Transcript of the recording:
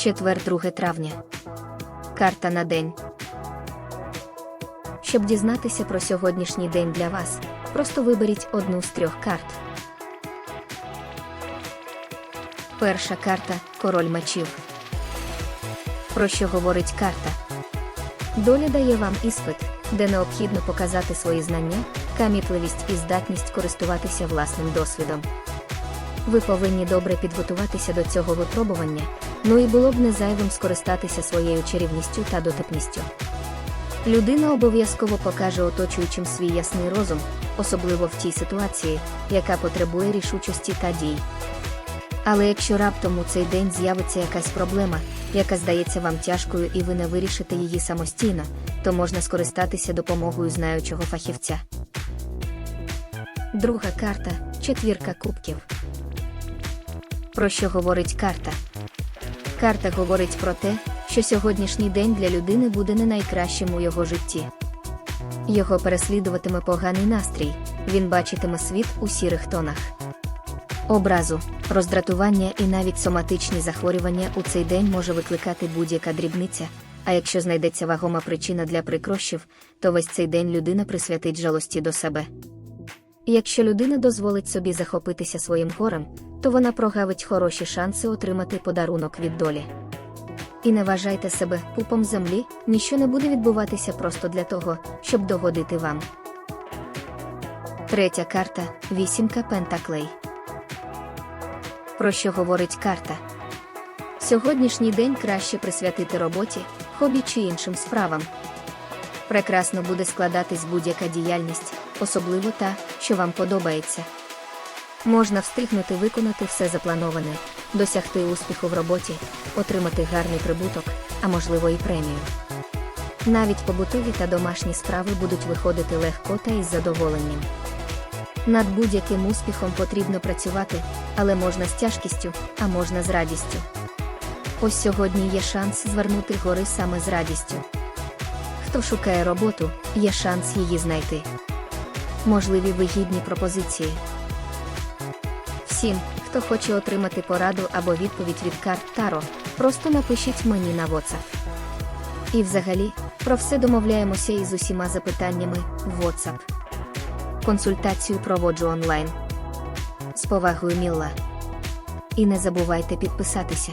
Четвер 2 травня. Карта на день. Щоб дізнатися про сьогоднішній день для вас, просто виберіть одну з трьох карт. Перша карта Король мечів. Про що говорить карта? Доля дає вам іспит, де необхідно показати свої знання, камітливість і здатність користуватися власним досвідом. Ви повинні добре підготуватися до цього випробування, ну і було б не зайвим скористатися своєю чарівністю та дотепністю. Людина обов'язково покаже оточуючим свій ясний розум, особливо в тій ситуації, яка потребує рішучості та дій. Але якщо раптом у цей день з'явиться якась проблема, яка здається вам тяжкою і ви не вирішите її самостійно, то можна скористатися допомогою знаючого фахівця. Друга карта четвірка кубків. Про що говорить карта? Карта говорить про те, що сьогоднішній день для людини буде не найкращим у його житті. Його переслідуватиме поганий настрій, він бачитиме світ у сірих тонах. Образу, роздратування і навіть соматичні захворювання у цей день може викликати будь-яка дрібниця, а якщо знайдеться вагома причина для прикрощів, то весь цей день людина присвятить жалості до себе. Якщо людина дозволить собі захопитися своїм горем, то вона прогавить хороші шанси отримати подарунок від долі. І не вважайте себе пупом землі, ніщо не буде відбуватися просто для того, щоб догодити вам. Третя карта вісімка Пентаклей. Про що говорить карта? Сьогоднішній день краще присвятити роботі, хобі чи іншим справам. Прекрасно буде складатись будь-яка діяльність, особливо та, що вам подобається. Можна встигнути виконати все заплановане, досягти успіху в роботі, отримати гарний прибуток, а можливо і премію. Навіть побутові та домашні справи будуть виходити легко та із задоволенням. Над будь-яким успіхом потрібно працювати, але можна з тяжкістю, а можна з радістю. Ось сьогодні є шанс звернути гори саме з радістю. Хто шукає роботу, є шанс її знайти. Можливі вигідні пропозиції. Всім, хто хоче отримати пораду або відповідь від карт Таро, просто напишіть мені на WhatsApp. І взагалі, про все домовляємося із усіма запитаннями в WhatsApp. Консультацію проводжу онлайн. З повагою Мілла. І не забувайте підписатися.